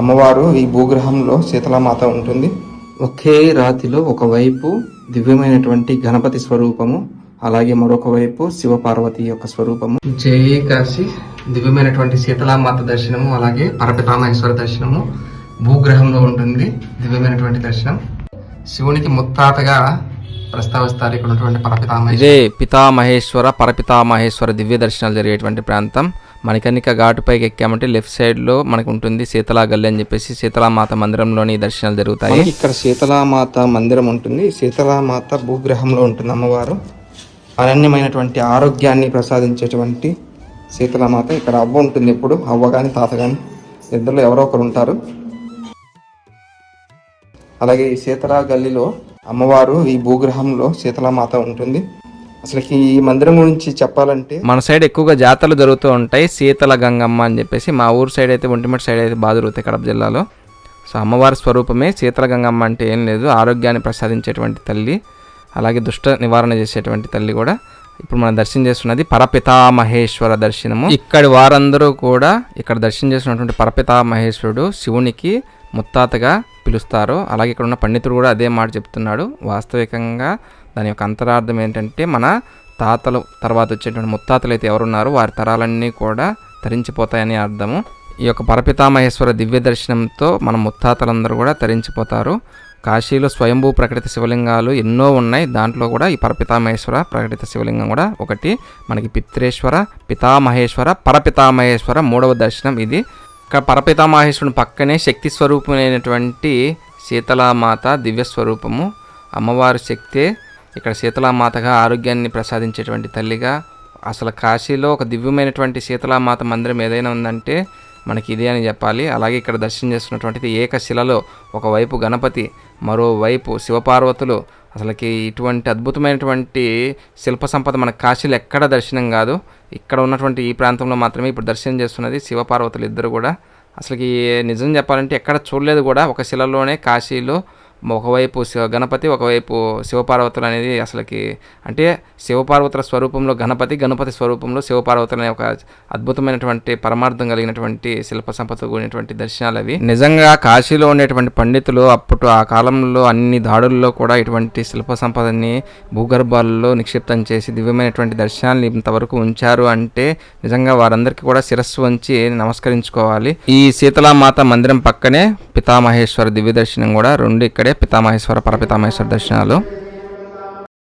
అమ్మవారు ఈ భూగ్రహంలో శీతలామాత ఉంటుంది. ఒకే రాతిలో ఒకవైపు దివ్యమైనటువంటి గణపతి స్వరూపము అలాగే మరొక వైపు శివపార్వతి యొక్క స్వరూపము. జై కాశీ దివ్యమైనటువంటి శీతలామాత దర్శనము అలాగే పరపితామహేశ్వర దర్శనము భూగ్రహంలో ఉంటుంది దివ్యమైనటువంటి దర్శనం. శివునికి ముత్తాతగా ప్రస్తావిస్తారు ఇక్కడ ఉన్నటువంటి పరపితామహేశ్వర ఇదే పితామహేశ్వర పరపితామహేశ్వర దివ్య దర్శనాలు జరిగేటువంటి ప్రాంతం. మణికర్ణిక ఘాటుపైకి ఎక్కామంటే లెఫ్ట్ సైడ్లో మనకు ఉంటుంది శీతలా గల్లి అని చెప్పేసి శీతలామాత మందిరంలోని దర్శనాలు జరుగుతాయి. ఇక్కడ శీతలామాత మందిరం ఉంటుంది. శీతలామాత భూగ్రహంలో ఉంటుంది అమ్మవారు. అనన్యమైనటువంటి ఆరోగ్యాన్ని ప్రసాదించేటువంటి శీతలామాత ఇక్కడ అవ్వ ఉంటుంది ఎప్పుడు. అవ్వ కానీ తాత కానీ ఇద్దరు ఎవరో ఒకరు ఉంటారు. అలాగే ఈ శీతలా గల్లీలో అమ్మవారు ఈ భూగ్రహంలో శీతలామాత ఉంటుంది. అసలుకి ఈ మందిరం గురించి చెప్పాలంటే మన సైడ్ ఎక్కువగా జాతరలు జరుగుతూ ఉంటాయి. శీతల గంగమ్మ అని చెప్పేసి మా ఊరు సైడ్ అయితే ఒంటిమిట్ట సైడ్ అయితే బాగా జరుగుతాయి కడప జిల్లాలో. సో అమ్మవారి స్వరూపమే శీతల గంగమ్మ అంటే ఏం లేదు. ఆరోగ్యాన్ని ప్రసాదించేటువంటి తల్లి అలాగే దుష్ట నివారణ చేసేటువంటి తల్లి కూడా. ఇప్పుడు మనం దర్శనం చేస్తున్నది పరపితామహేశ్వర దర్శనము. ఇక్కడి వారందరూ కూడా ఇక్కడ దర్శనం చేస్తున్నటువంటి పరపితామహేశ్వరుడు శివునికి ముత్తాతగా పిలుస్తారు. అలాగే ఇక్కడ ఉన్న పండితుడు కూడా అదే మాట చెప్తున్నాడు. వాస్తవికంగా దాని యొక్క అంతరార్థం ఏంటంటే మన తాతలు తర్వాత వచ్చేటువంటి ముత్తాతలు అయితే ఎవరున్నారో వారి తరాలన్నీ కూడా తరించిపోతాయని అర్థము. ఈ యొక్క పరపితామహేశ్వర దివ్య దర్శనంతో మన ముత్తాతలందరూ కూడా తరించిపోతారు. కాశీలో స్వయంభూ ప్రకటిత శివలింగాలు ఎన్నో ఉన్నాయి. దాంట్లో కూడా ఈ పరపితామహేశ్వర ప్రకటిత శివలింగం కూడా ఒకటి. మనకి పిత్రేశ్వర పితామహేశ్వర పరపితామహేశ్వర మూడవ దర్శనం ఇది. ఇక్కడ పరపితామహేశ్వరుని పక్కనే శక్తి స్వరూపమైనటువంటి శీతలామాత దివ్య స్వరూపము. అమ్మవారి శక్తే ఇక్కడ శీతలామాతగా ఆరోగ్యాన్ని ప్రసాదించేటువంటి తల్లిగా. అసలు కాశీలో ఒక దివ్యమైనటువంటి శీతలామాత మందిరం ఏదైనా ఉందంటే మనకి ఇదే అని చెప్పాలి. అలాగే ఇక్కడ దర్శనం చేస్తున్నటువంటిది ఏకశిలలో ఒకవైపు గణపతి మరోవైపు శివపార్వతులు. అసలుకి ఇటువంటి అద్భుతమైనటువంటి శిల్ప సంపద మన కాశీలో ఎక్కడ దర్శనం కాదు. ఇక్కడ ఉన్నటువంటి ఈ ప్రాంతంలో మాత్రమే ఇప్పుడు దర్శనం చేస్తున్నది శివపార్వతులు ఇద్దరు కూడా. అసలుకి నిజం చెప్పాలంటే ఎక్కడ చూడలేదు కూడా ఒక శిలలోనే కాశీలో ఒకవైపు శివ గణపతి ఒకవైపు శివపార్వతులు అనేది అసలుకి అంటే శివపార్వతుల స్వరూపంలో గణపతి గణపతి స్వరూపంలో శివపార్వతులు అనే ఒక అద్భుతమైనటువంటి పరమార్థం కలిగినటువంటి శిల్ప సంపద కూడినటువంటి దర్శనాలు అవి. నిజంగా కాశీలో ఉండేటువంటి పండితులు అప్పుడు ఆ కాలంలో అన్ని దాడుల్లో కూడా ఇటువంటి శిల్ప సంపదని భూగర్భాలలో నిక్షిప్తం చేసి దివ్యమైనటువంటి దర్శనాలు ఇంతవరకు ఉంచారు అంటే నిజంగా వారందరికీ కూడా శిరస్సు వంచి నమస్కరించుకోవాలి. ఈ శీతలామాత మందిరం పక్కనే పితామహేశ్వర దివ్య దర్శనం కూడా రెండు ఇక్కడే పితామహేశ్వర పరపితామహేశ్వర దర్శనాలు.